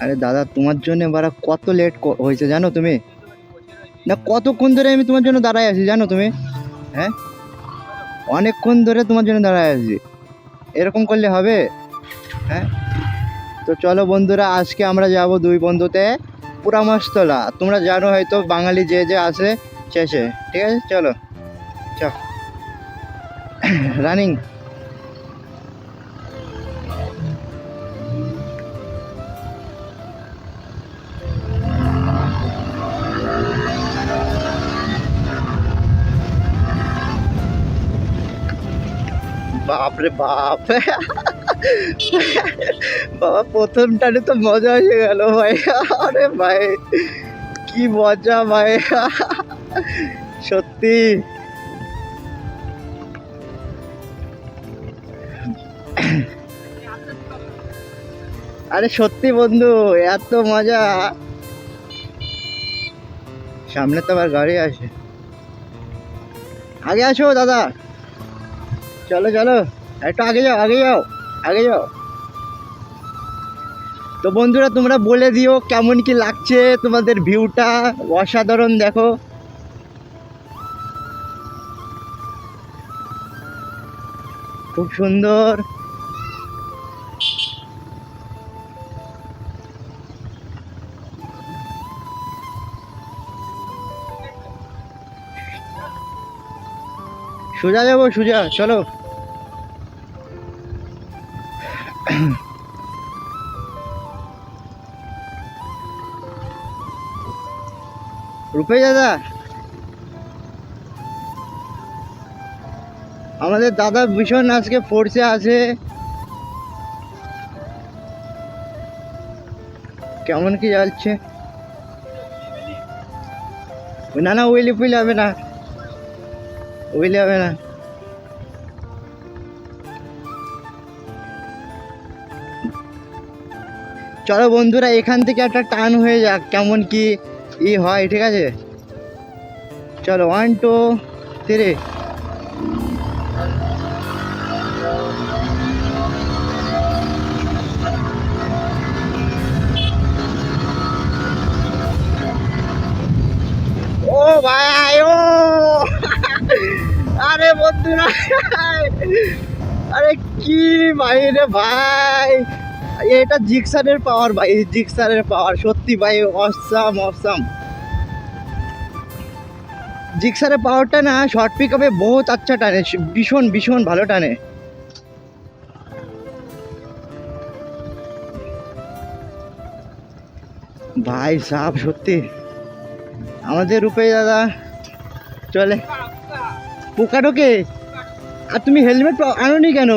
আরে দাদা, তোমার জন্য বারা কত লেট হয়েছে জানো তুমি? না, কতক্ষণ ধরে আমি তোমার জন্য দাঁড়ায় আছি জানো তুমি? হ্যাঁ? অনেকক্ষণ ধরে তোমার জন্য দাঁড়ায় আছি। এরকম করলে হবে? হ্যাঁ? তো চলো বন্ধুরা, আজকে আমরা যাব দুই বন্ধুতে পুরামাসতলা। তোমরা জানো হয়তো বাঙালি যে যে আসে শেষে ঠিক আছে? চলো। চ রানিং বাপরে বাপ। বাবা প্রথম টানে তো মজা হয়ে গেল ভাই। আরে ভাই, কি মজা ভাই। সত্যি। আরে সত্যি বন্ধু, এত মজা। সামনে তো আবার গাড়ি আসে আগে আসো দাদা। চলো চলো। একটু আগে যাও আগে যাও আগে যাও। তো বন্ধুরা, তোমরা বলে দিও কেমন কি লাগছে তোমাদের ভিউটা। অসাধারণ, দেখো। খুব সুন্দর। সোজা যাব, সোজা, চলো। রূপে দাদা। আমাদের দাদা ভীষণ আজকে ফোর্সে আছে। কেমন কি যাচ্ছে? না না উইলি ফুইলি হবে না। উইলি হবে না। চলো বন্ধুরা, এখান থেকে একটা টান হয়ে যাক, কেমন কি ই, হয়, ঠিক আছে। চলো ওয়ান টু থ্রি ও ভাই, ও! আরে বন্ধুরা, আরে কি ভাই রে ভাই। এটা জিক্সারের পাওয়ার ভাই, জিক্সারের পাওয়ার সত্যি ভাই অসাম অসাম জিক্সারের পাওয়ারটা না শর্ট পিক আপে বহুত আচ্ছা টানে, ভীষণ ভীষণ ভালো টানে। ভাই সাপ সত্যি। আমাদের রূপে দাদা, চলে। পোকা ঢোকে। আর তুমি হেলমেট আনোনি কেন?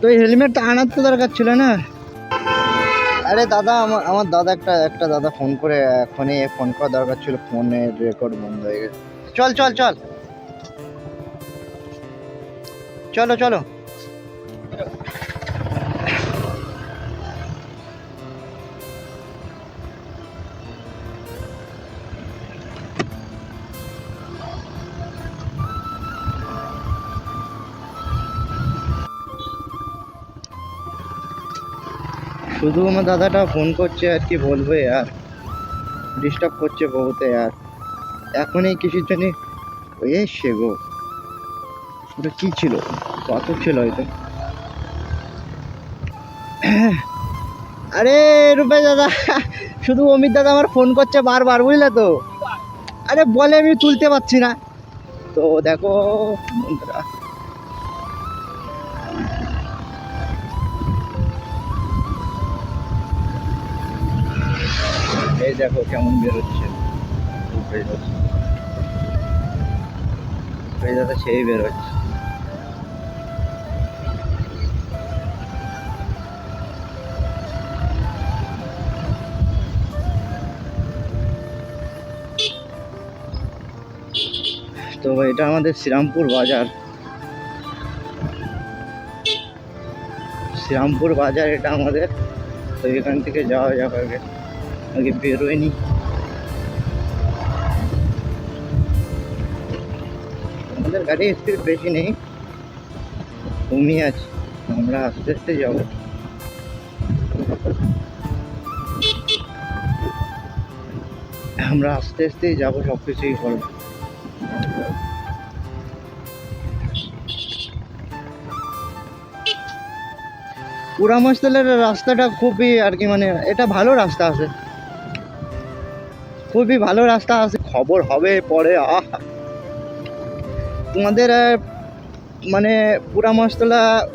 তো হেলমেট হেলমেটটা আনার তো দরকার ছিল না? আরে দাদা, আমার আমার দাদা একটা একটা দাদা ফোন করে এখনই ফোন করা দরকার ছিল, ফোনের রেকর্ড বন্ধ হয়ে গেছে। চল চল চল। চলো চলো। শুধু আমার দাদাটা ফোন করছে আর কি বলব আর। ডিস্টার্ব করছে বহুতে আর। এখনই কিছুর জন্য ওই এসছে গো। ওটা কী ছিল? কত ছিল হয়তো? আরে রূপে দাদা, শুধু অমিত দাদা আমার ফোন করছে বারবার, বুঝলে তো? আরে বলে আমি তুলতে পারছি না। তো দেখো বন্ধুরা দেখো কেমন বেরোচ্ছে। দাদা সেই বেরোচ্ছে। তো এটা আমাদের শ্রীরামপুর বাজার। শ্রীরামপুর বাজার এটা আমাদের, তো এখান থেকে যাওয়া যাক আগে বেরোয়নি আমাদের গাড়ি স্পিড বেশি নেই। কমই আছে। আমরা আস্তে আস্তে যাব। আমরা আস্তে আস্তেই যাব সব কিছুই করব পুরামস্থলের রাস্তাটা খুবই আর কি মানে এটা ভালো রাস্তা আছে। খুবই ভালো রাস্তা আছে। খবর হবে পরে আহ। তোমাদের মানে পুরা পুরামস্তলা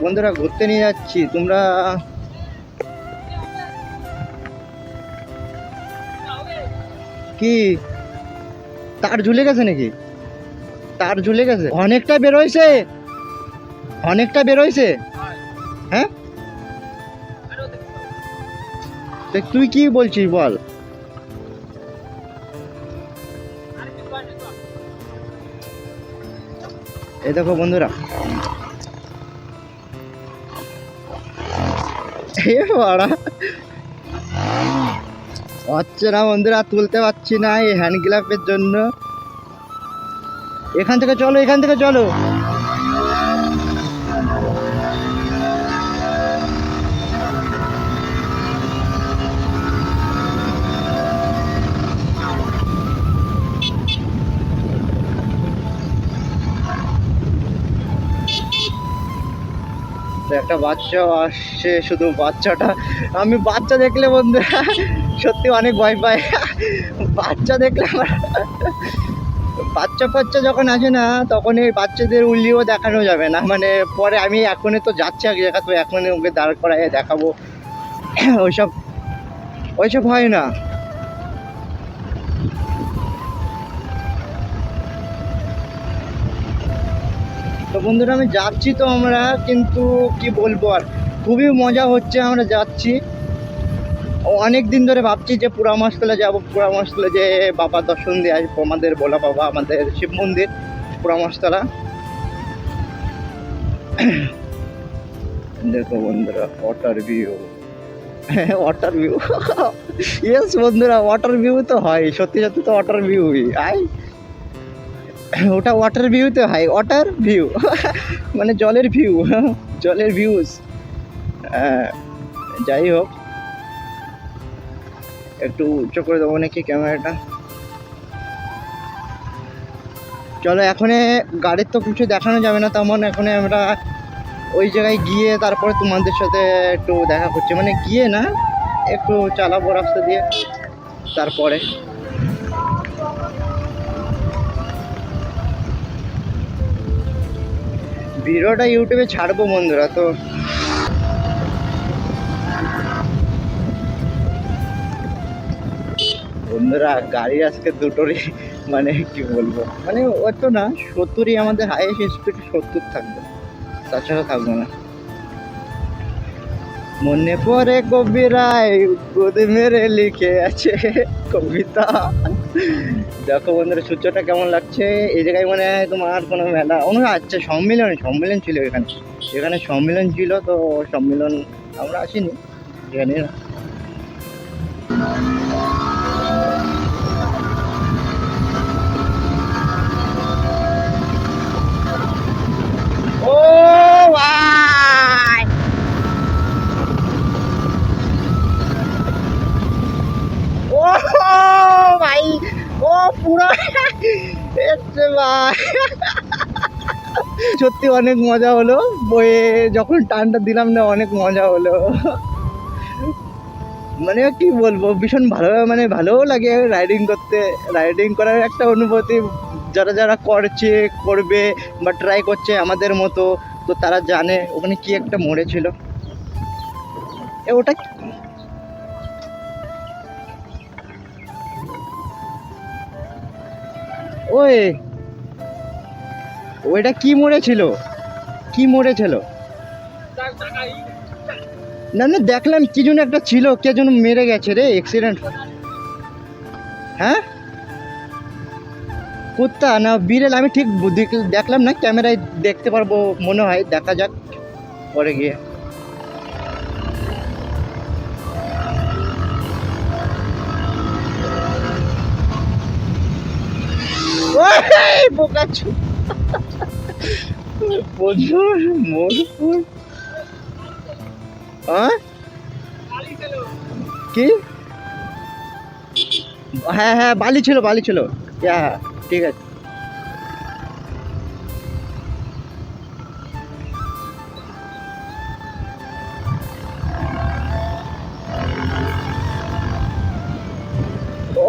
বন্ধুরা ঘুরতে নিয়ে যাচ্ছি তোমরা কি? তার ঝুলে গেছে নাকি? তার ঝুলে গেছে। অনেকটা বেরোইছে। অনেকটা বেরোইছে। হ্যাঁ? তুই কি বলছিস বল? এই দেখো বন্ধুরা। এ হচ্ছে না বন্ধুরা, তুলতে পারছি না এই হ্যান্ড গ্লাভের জন্য। এখান থেকে চলো, এখান থেকে চলো। একটা বাচ্চাও আসছে, শুধু বাচ্চাটা। আমি বাচ্চা দেখলে বন্ধুরা, সত্যি অনেক ভয় পাই। বাচ্চা দেখলে আমার বাচ্চা ফাচ্চা যখন আসে না, তখন এই বাচ্চাদের উল্লিও দেখানো যাবে না। মানে পরে আমি এখনই তো যাচ্ছি এক জায়গা তো এখনই ওকে দাঁড় করাই দেখাবো। ওইসব ওইসব হয় না। তো বন্ধুরা, আমি যাচ্ছি তো আমরা, কিন্তু কি বলব আর? খুবই মজা হচ্ছে, আমরা যাচ্ছি। অনেক দিন ধরে ভাবছি যে পুরামাসতলা যাব পুরামাসতলা যে বাবা দর্শন দিয়ে আসব, আমাদের বলা বাবা, আমাদের শিব মন্দির পুরামাসতলা দেখো বন্ধুরা, water view. Water view. Yes বন্ধুরা, ওয়াটার ভিউ তো হয়, সত্যি সত্যি তো ওয়াটার ভিউই। আই ওটা ওয়াটার ভিউতে হয় ওয়াটার ভিউ মানে জলের ভিউ জলের ভিউজ যাই হোক। একটু উচ্চ করে দেবো নাকি ক্যামেরাটা? চলো, এখানে গাড়ির তো কিছু দেখানো যাবে না, তেমন এখানে আমরা ওই জায়গায় গিয়ে তারপরে তোমাদের সাথে একটু দেখা করছি। মানে গিয়ে না, একটু চালাবো রাস্তা দিয়ে, তারপরে। ভিডিওটা ইউটিউবে ছাড়বো বন্ধুরা, তো। বন্ধুরা গাড়ি আজকে দুটোরই মানে কি বলব? মানে অত না, সত্তরই আমাদের হাইয়েস্ট স্পিড সত্তর থাকবে। তাছাড়া থাকব না। মনে পড়ে কবিরায় গদি মেরে লিখে আছে কবিতা। দেখো বন্ধুরা, সূর্যটা কেমন লাগছে? এই জায়গায় মানে তোমার কোনো মেলা অনু আচ্ছা সম্মেলন সম্মেলন ছিল এখানে। এখানে সম্মেলন ছিল, তো সম্মেলন আমরা আসিনি। এখানে সত্যি অনেক মজা হলো। বইয়ে যখন টানটা দিলাম না, অনেক মজা হলো। মানে কি বলব, ভীষণ ভালো মানে ভালোও লাগে রাইডিং করতে। রাইডিং করার একটা অনুভূতি, যারা যারা করছে, করবে বা ট্রাই করছে আমাদের মতো, তো তারা জানে ওখানে কি একটা মরেছিল এ, ওটা ওই ওইটা কি মরেছিল কি মরেছিল না না, দেখলাম কি জন্য একটা ছিল, কে যেন মেরে গেছে রে অ্যাক্সিডেন্ট হ্যাঁ? কুত্তা? না, বিড়াল, আমি ঠিক দেখলাম না, ক্যামেরায় দেখতে পারব, মনে হয়, দেখা যাক, পরে গিয়ে। বোকা হ্যাঁ কি? হ্যাঁ হ্যাঁ বালি ছিল বালি ছিল। হ্যাঁ হ্যাঁ ঠিক আছে।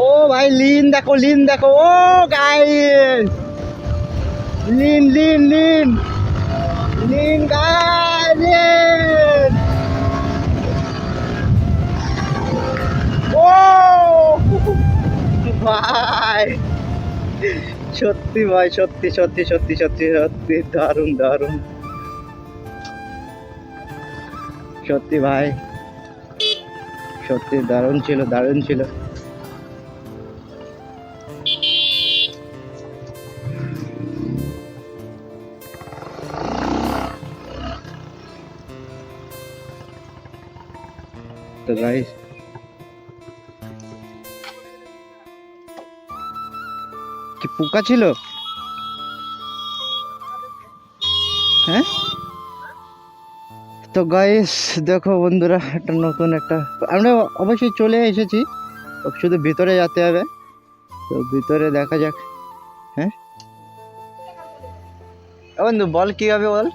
ও ভাই, লিন দেখো লিন দেখো। ও গাইস লিন লিন লিন লিন গাইস লিন ও ভাই। সত্যি ভাই, সত্যি সত্যি সত্যি সত্যি সত্যি, দারুণ দারুণ। সত্যি ভাই। সত্যি, দারুণ ছিল দারুণ ছিল। তো গাইস কি পোকা ছিল? হ্যাঁ? তো গাইস দেখো বন্ধুরা, একটা নতুন একটা, আমরা অবশ্যই চলে এসেছি। শুধু ভিতরে যেতে হবে। তো ভিতরে দেখা যাক। হ্যাঁ? বন্ধু, বল কি হবে বল?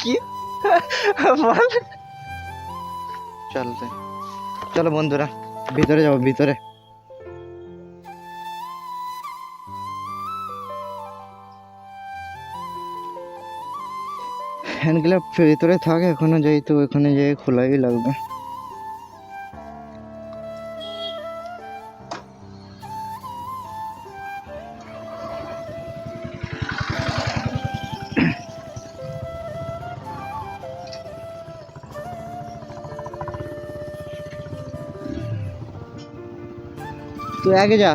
কি? বল। চলতে চলো বন্ধুরা, ভিতরে যাব, ভিতরে। হ্যান্ড গ্লাভ ভিতরে থাকে, এখনও যেহেতু তো ওখানে যাই খোলাই লাগবে। তুই আগে যা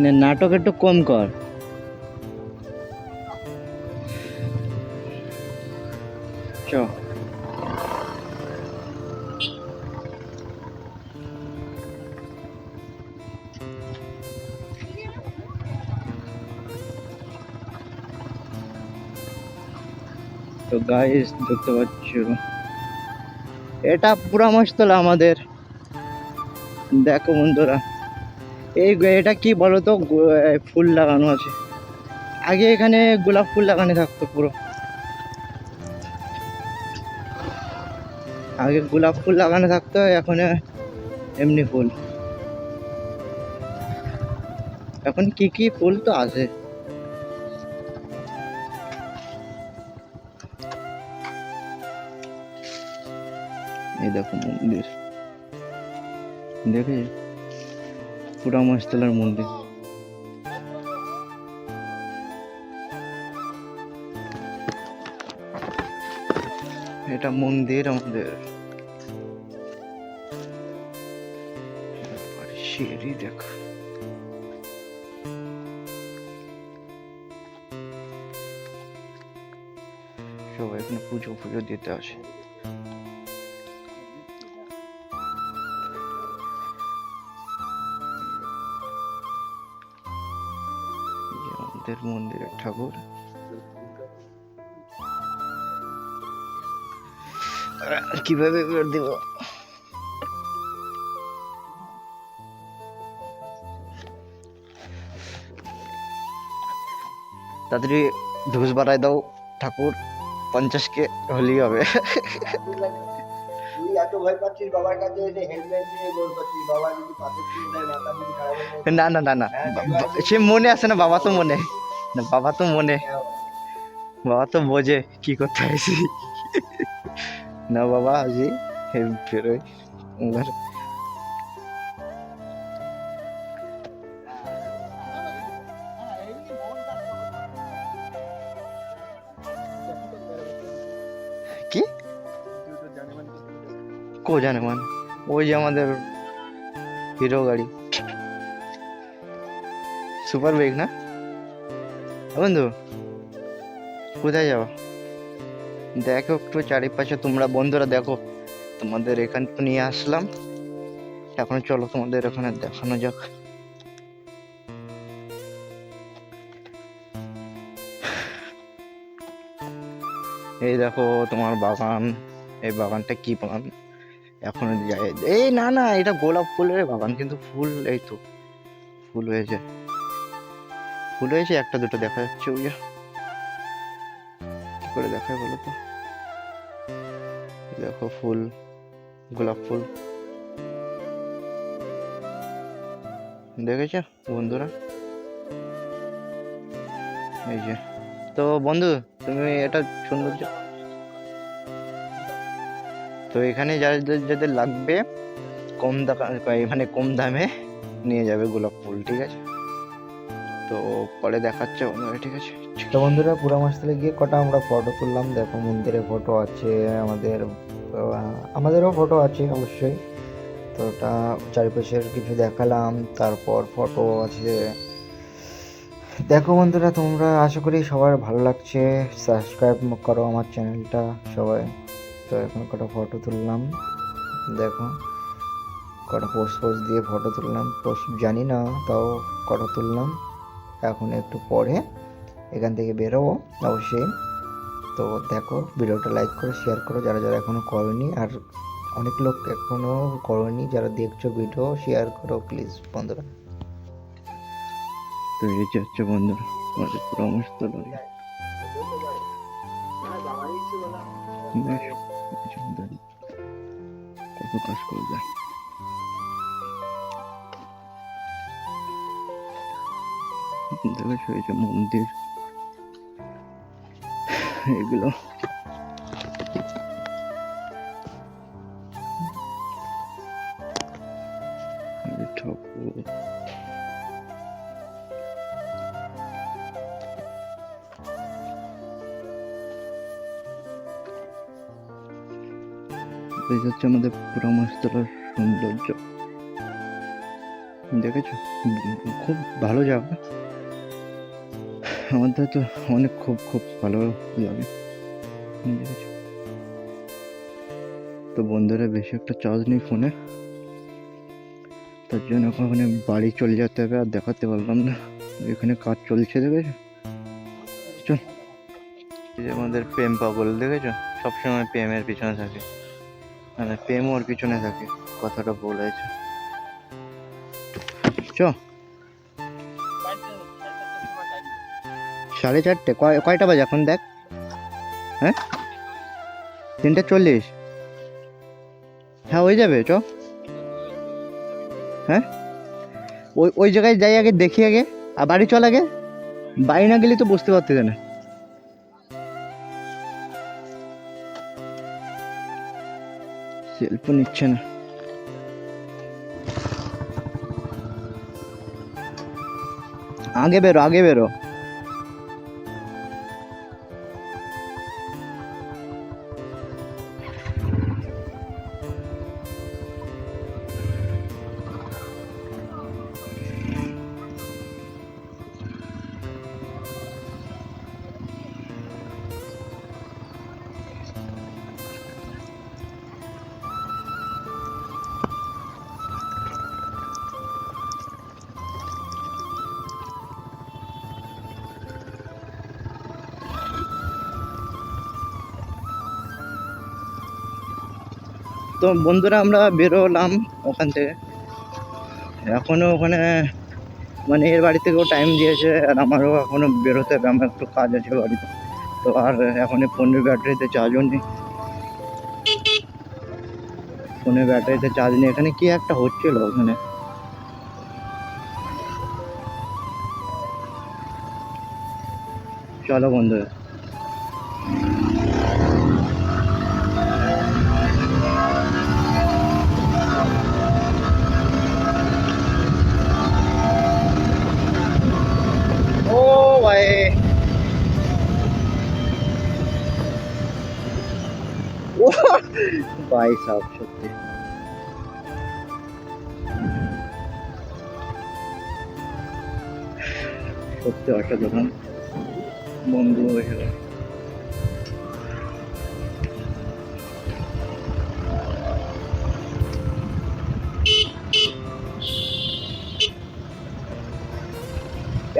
নে, নাটক একটু কম কর চ তো গাইস দেখতে পাচ্ছ এটা পুরা মস্তলা আমাদের। দেখো বন্ধুরা, এই এটা কি বলো তো ফুল লাগানো আছে। আগে এখানে গোলাপ ফুল লাগানো থাকতো পুরো। আগে গোলাপ ফুল লাগানো থাকতো, এখন এমনি ফুল। এখন কি কি ফুল তো আছে। দেখো মন্দির। দেখে পুরা মস্তলার মন্দির। এটা মন্দির আমাদের। সিঁড়ি দেখ। সবাই এখানে পুজো পুজো দিতে আসে। মন্দিরের ঠাকুর। কীভাবে বের দিব? তাড়াতাড়ি ধুস বাড়াই দাও ঠাকুর পঞ্চাশকে হলেই হবে। হয়ে না না না না বা- সে মনে আছে না বাবা তো মনে। না, বাবা তো মনে। বাবা তো বোঝে কি করতে আসি না বাবা, আজি ফেরোই এবার কি? কো জানে মান ওই যে আমাদের হিরো গাড়ি। সুপার বাইক না? বন্ধু, কোথায় যাও? দেখো একটু চারিপাশে, তোমরা বন্ধুরা দেখো। তোমাদের এখান তো নিয়ে আসলাম। এখন চলো তোমাদের ওখানে দেখানো যাক। এই দেখো, তোমার বাগান। এই বাগানটা কি বাগান? এখন এই না না, এটা গোলাপ ফুলের বাগান, কিন্তু ফুল, এই তো, ফুল হয়েছে। ফুল হয়েছে একটা দুটো দেখা যাচ্ছে, ওই কি করে দেখায় বলো তো? দেখো ফুল, গোলাপ ফুল। দেখেছ বন্ধুরা? এই যে। তো বন্ধু, তুমি এটা সৌন্দর্য তো এখানে যাদের যাদের লাগবে, কম দাকা মানে কম দামে নিয়ে যাবে গোলাপ ফুল, ঠিক আছে? তো পরে দেখাচ্ছে বন্ধুরা, ঠিক আছে? তো বন্ধুরা, পুরা মাসতলে গিয়ে কটা আমরা ফটো তুললাম? দেখো, মন্দিরে ফটো আছে, আমাদের আমাদেরও ফটো আছে অবশ্যই। তো ওটা চারিপাশের কিছু দেখালাম, তারপর ফটো আছে। দেখো বন্ধুরা, তোমরা আশা করি সবার ভালো লাগছে। সাবস্ক্রাইব করো আমার চ্যানেলটা সবাই। তো এখন কটা ফটো তুললাম, দেখো। কটা পোস্ট পোস্ট দিয়ে ফটো তুললাম পোস্ট জানি না, তাও কটা তুললাম। এখন একটু পরে এখান থেকে বেরোবো অবশ্যই। তো দেখো ভিডিওটা লাইক করো শেয়ার করো যারা যারা এখনও করনি আর অনেক লোক এখনও করনি যারা দেখছ ভিডিও শেয়ার করো প্লিজ বন্ধুরা। তো এই যে হচ্ছে বন্ধুরা আমাদের পরামর্শ তো। কত কাজ করবে দেখেছ এই যে মন্দির। এগুলো। ঠাকুর। হচ্ছে আমাদের পুরামাস্তলার সৌন্দর্য। দেখেছ? খুব ভালো জায়গা। আমাদের তো অনেক খুব খুব ভালো দেখেছ তো বন্ধুরা, বেশি একটা চার্জ নেই ফোনে তার জন্য ওখানে বাড়ি চলে যেতে হবে আর দেখাতে পারলাম না। এখানে কাজ চলছে, দেখেছ? চল। আমাদের প্রেম পাগল, দেখেছ? সবসময় প্রেমের পিছনে থাকে। মানে প্রেম ওর পিছনে থাকে, কথাটা হয়েছে। চ সাড়ে চারটে। কয় কয়টা বাজে এখন দেখ? হ্যাঁ? তিনটে চল্লিশ। হ্যাঁ হয়ে যাবে, চ। হ্যাঁ? ওই ওই জায়গায় যাই আগে, দেখি আগে। আর বাড়ি চল আগে। বাড়ি না গেলে তো বুঝতে পারতে না সেলফ নিচ্ছে না। আগে বেরো আগে বেরো। তো বন্ধুরা আমরা বেরোলাম ওখান থেকে। এখনও ওখানে মানে এর বাড়ি থেকেও টাইম দিয়েছে আর আমারও এখনও বেরোতে হবে, আমার একটু কাজ আছে বাড়িতে। তো আর এখন ফোনের ব্যাটারিতে চার্জও নেই। ফোনের ব্যাটারিতে চার্জ নেই। এখানে কি একটা হচ্ছিল ওখানে? চলো বন্ধুরা। ভাই সত্যি। সত্যি অসাধারণ বন্ধু হয়ে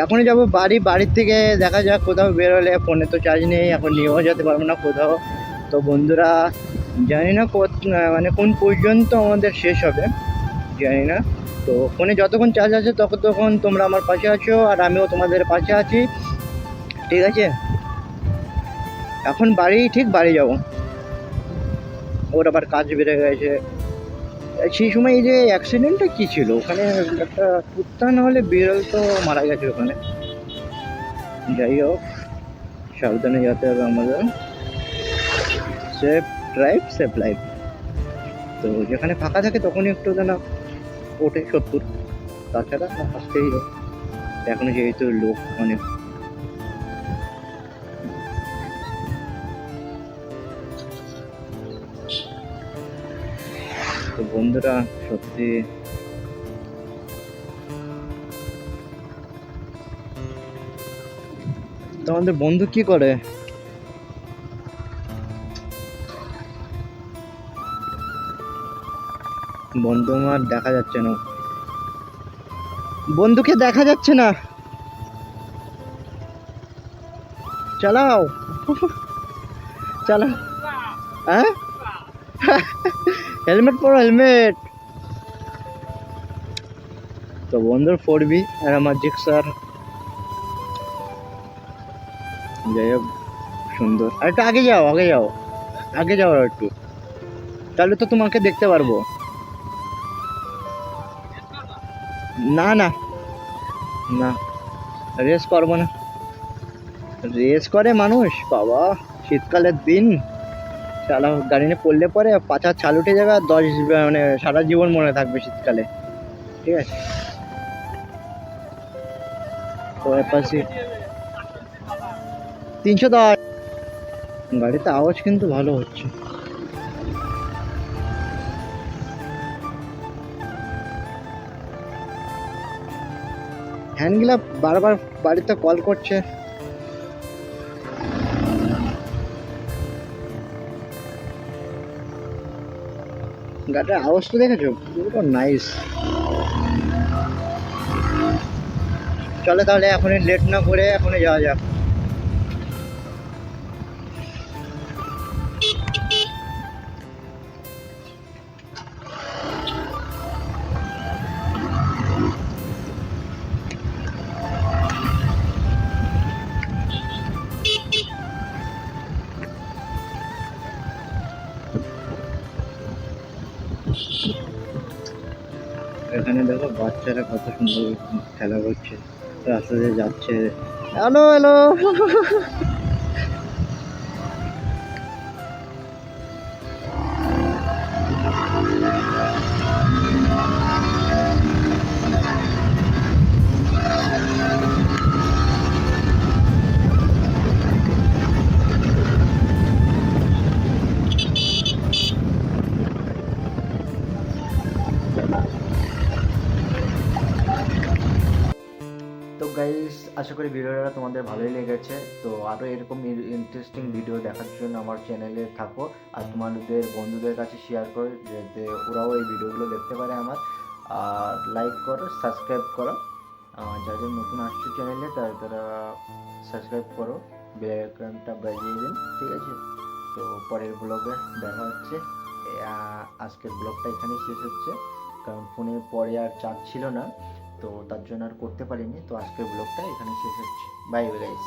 এখনই যাব বাড়ি, বাড়ির থেকে দেখা যাক কোথাও বেরোলে, ফোনে তো চার্জ নেই, এখন নিয়েও যেতে পারব না কোথাও। তো বন্ধুরা জানি না কত মানে কোন পর্যন্ত আমাদের শেষ হবে, জানি না। তো ফোনে যতক্ষণ চার্জ আছে ততক্ষণ তোমরা আমার পাশে আছো আর আমিও তোমাদের পাশে আছি। ঠিক আছে? এখন বাড়ি, ঠিক বাড়ি যাব। ওর আবার কাজ বেড়ে গেছে। সেই সময় এই যে অ্যাক্সিডেন্টটা কী ছিল? ওখানে একটা কুত্তা না হলে বিড়াল তো মারা গেছে ওখানে। যাই হোক, সাবধানে যেতে হবে আমাদের। সেফ ড্রাইভ সেফ লাইফ তো যেখানে ফাঁকা থাকে তখনই একটু যেন ওঠে সত্তর। তাছাড়া আসতেই এখন যেহেতু লোক অনেক। বন্ধুরা, সত্যি তোমাদের বন্ধু কি করে? বন্ধু আমার দেখা যাচ্ছে না। বন্ধুকে দেখা যাচ্ছে না। চালাও। চালাও। হ্যাঁ? হেলমেট পরো, হেলমেট। তো বন্ধুর ফোর বি আর আমার জিক্সার। যাই হোক, সুন্দর। আর একটু আগে যাও আগে যাও। আগে যাও একটু। তাহলে তো তোমাকে দেখতে পারব। না না। না। রেস করব না। রেস করে মানুষ, বাবা। শীতকালের দিন। চালাও গাড়ি নিয়ে পড়লে পরে পাছা ছাল উঠে যাবে আর দশ মানে সারা জীবন মনে থাকবে শীতকালে। ঠিক আছে? তিনশো দশ। গাড়িতে আওয়াজ কিন্তু ভালো হচ্ছে। হ্যান্ডগুলা বারবার বাড়িতে কল করছে। গাড়ির আওয়াজ তো দেখেছ? পুরো নাইস চলে তাহলে এখনই লেট না করে এখনই যাওয়া যাক। এখানে দেখো বাচ্চারা কত সুন্দর খেলা করছে রাস্তা দিয়ে যাচ্ছে। Hello hello. আশা করি ভিডিওটা তোমাদের ভালোই লেগেছে। তো আরও এরকম ইন্টারেস্টিং ভিডিও দেখার জন্য আমার চ্যানেলে থাকো। আর তোমাদের বন্ধুদের কাছে শেয়ার করো, যাতে ওরাও এই ভিডিওগুলো দেখতে পারে আমার। আর লাইক করো সাবস্ক্রাইব করো। যারা নতুন আসছে চ্যানেলে তারা তারা সাবস্ক্রাইব করো। বেলাইকনটা বাজিয়ে দিন, ঠিক আছে? তো পরের ব্লগে দেখা হচ্ছে। আজকের ব্লগটা এখানেই শেষ হচ্ছে। কারণ ফোনের পরে আর চার্জ ছিল না। তো তার জন্য আর করতে পারিনি। তো আজকের ব্লগটা এখানে শেষ হচ্ছে। Bye guys